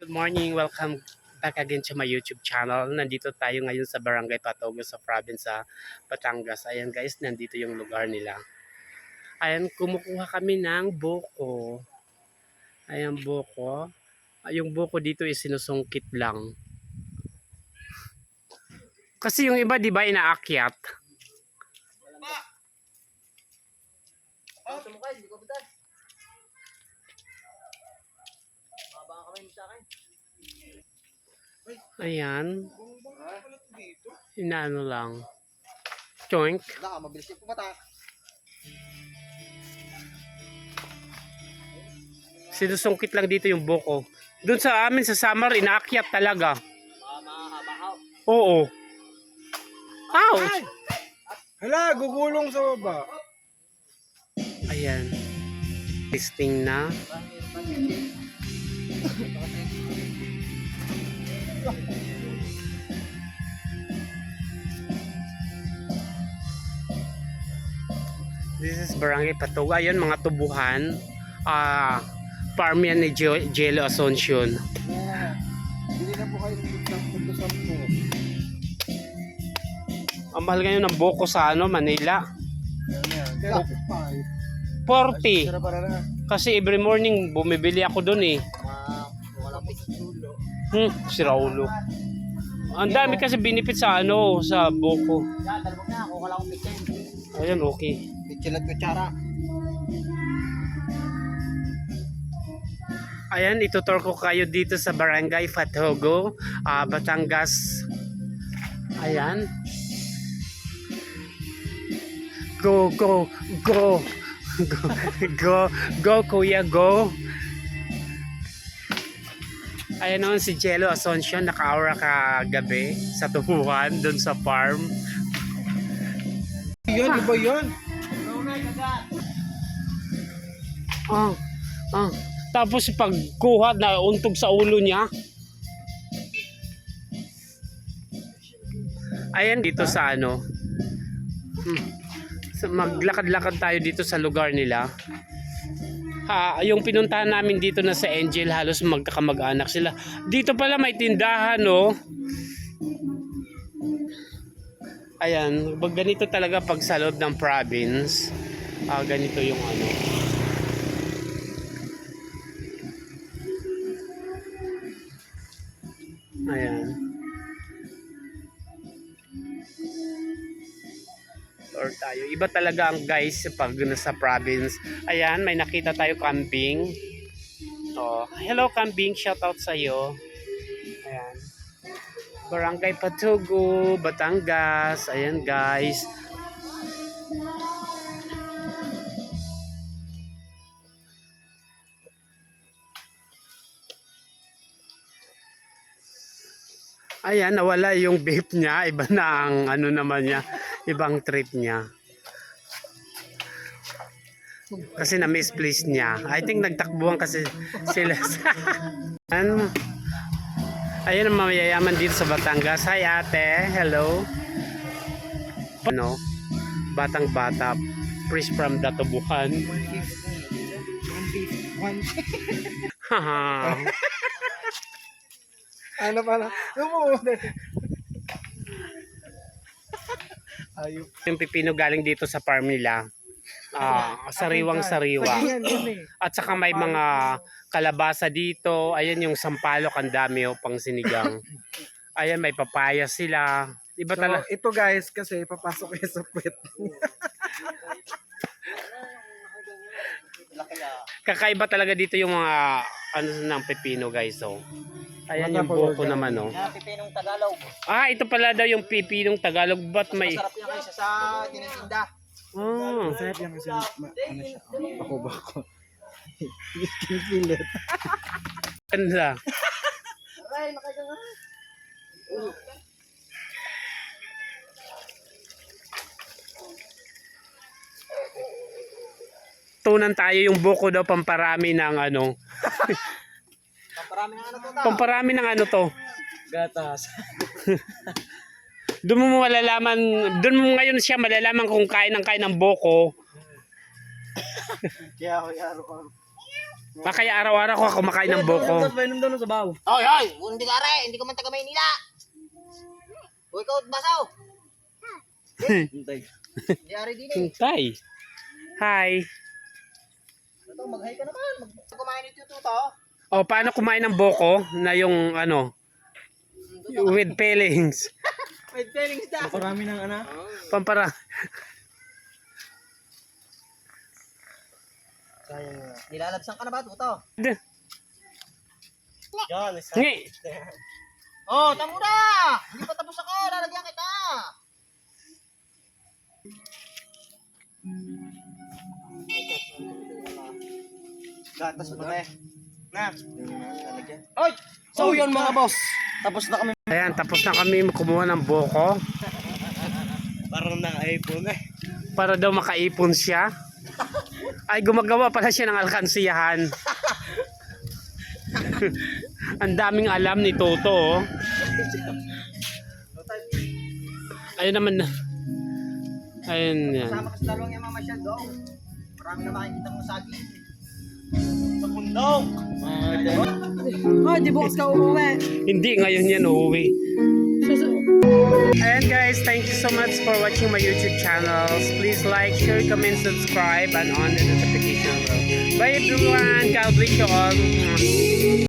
Good morning, welcome back again to my YouTube channel. Nandito tayo ngayon sa Barangay Patogo sa province sa Batangas. Ayan guys, nandito yung lugar nila. Ayan, kumukuha kami ng buko. Ayan, buko. Ah, Yung buko dito is sinusungkit lang. Kasi yung iba, di ba, inaakyat? Oh, sumukay, hindi ko. Ayan. Inaano lang. Choink. Wala ka, mabilis yung pumatak. Sinusungkit lang dito yung buko. Doon sa amin sa summer, inaakyat talaga. Oo. Ouch! Hala, gugulong sa baba. Ayan. Testing na. This is Barangay Patuga. Ayun, mga tubuhan. Ah, farm yan ni Jello Asuncion. Yeah. Bili na po kayo ng po. Ang mahal ngayon ng buko sa ano, Manila. Kaya 5. 40. Sira para na. Kasi every morning bumibili ako doon eh. Hmm, si Raulo. Ang dami kasi binipit sa ano, sa buko. Yan, na. Kuha lang akong pitchen. Ayan, okay. Pitchil at kutsara. Ayan, itutur ko kayo dito sa Barangay Fatogo, ah, Batangas. Ayan. Go, go, go. Go, go, go kuya, go. Ayan naman si Jello Asuncion, naka-aura ka gabi sa tubuhan, doon sa farm. Yun, iba yun. Ah, ah. Tapos pag kuha na untog sa ulo niya. Ayan dito sa ano. Hmm. So, maglakad-lakad tayo dito sa lugar nila. Ha, yung pinuntahan namin dito na sa Angel halos magkakamag-anak sila. Dito pala may tindahan, no. Ayan, pag ganito talaga pag sa loob ng province. Ah, ganito yung ano. Or tayo. Iba talaga ang guys pag nasa province. Ayan, may nakita tayo kambing. Oh, hello kambing, shout out sa iyo. Ayan. Barangay Patugo, Batangas. Ayan guys. Ayan, nawala yung vape niya. Iba na ang ano naman niya. Ibang trip niya. Kasi na-misplace niya. I think nagtakbuhan kasi sila sa... ano? Ayun ang mayayaman dito sa Batangas. Hi ate, hello. Ano? Batang bata. Fresh from Datubuhan. 150. Haha. Ano pala? Lumumunod. Ayop. yung pipino galing dito sa farm nila. Ah, sariwang sariwa. At saka may mga kalabasa dito. Ayan yung sampalok, ang dami oh, pang sinigang. Ayan, may papaya sila. Iba So, talaga. ito guys, kasi papasok kayo sa puwet. Kakaiba talaga dito yung mga ano ng pepino guys. Oh. Ayan yung buko naman oh. Yan, pipinong Tagalog. Ah, ito pala daw yung pipinong Tagalog. Ba't may... Masarap yan kaysa sa tinitinda. Oh, Sarap yan kasi ma- ano siya. Bako bako. Skin fillet. ganda. Aray, nakaya nga. Tunan tayo yung buko daw pamparami ng ano. Paparami ng ano to ta. Pamparami ng ano to. Gatas. Doon mo malalaman, doon mo ngayon siya malalaman kung kain ng kain ng boko. Kaya ako yaro ko. Baka kaya araw-araw ako kumakain ng boko. Painom daw ng sabaw. Oy, oy! Hindi ka are, hindi ka man taga Maynila. Uy, ikaw, basaw. Hintay. Hindi are din eh. Tay. Hi. Ito, mag-hi ka naman. Mag kumain ito tuto. O, paano kumain ng boko na yung ano, with peelings? May feelings da. Parami ng ano. Pampara. Sayang. Nilalabsan ka na ba tuto? Yan, Ngi. Oh, tamo na! Hindi pa tapos ako, lalagyan kita. Gatas pa tayo. Na. Oy! So yun mga boss. Tapos na kami. Ayan, tapos na kami kumuha ng boko Parang naka-iPhone eh. para daw makaipon siya. Ay, gumagawa pala siya ng alkansiyahan. Ang daming alam ni Toto. Oh. Ayun naman na. Ayun yan. Sama ka sa dalawang yung mamasyal doon. Marami na makikita mo sa akin. Sa bundok. Oh, di bukas ka umuwi. Hindi, ngayon yan uuwi. Ayan guys, thank you so much for watching my YouTube channels. Please like, share, comment, subscribe, and on the notification bell. Bye everyone. God bless you all.